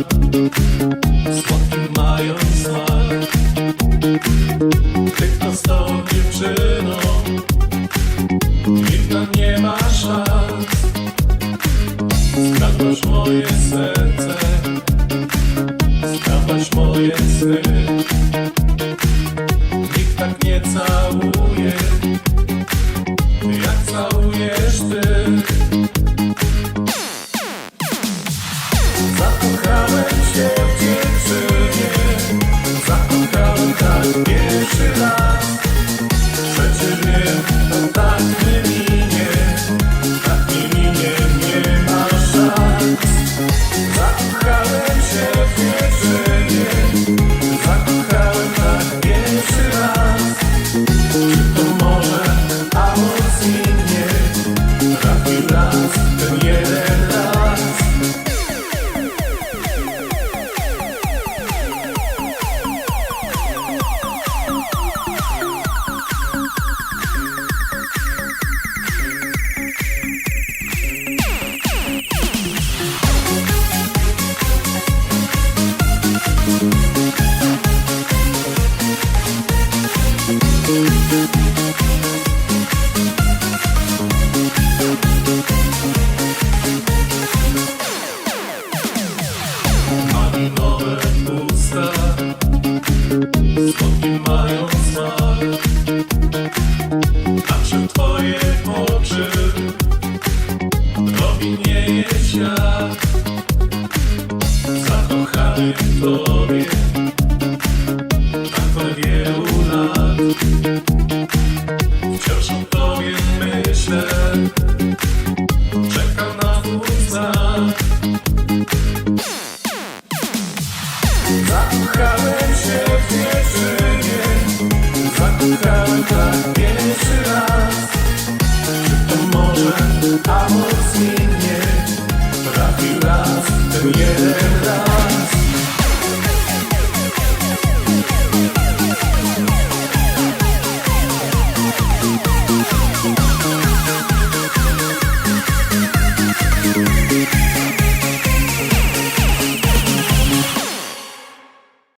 Słodki mają smak Ty kto z Nikt nie ma szans Skradłaś moje serce Skradłaś moje Nikt tak nie całuje Słodki mają smak Patrzę w twoje oczy mnie świat. Zakochany w tobie. Tak od wielu lat. Wciąż o tobie myślę może amor zmiennie Trafił raz, ten jeden raz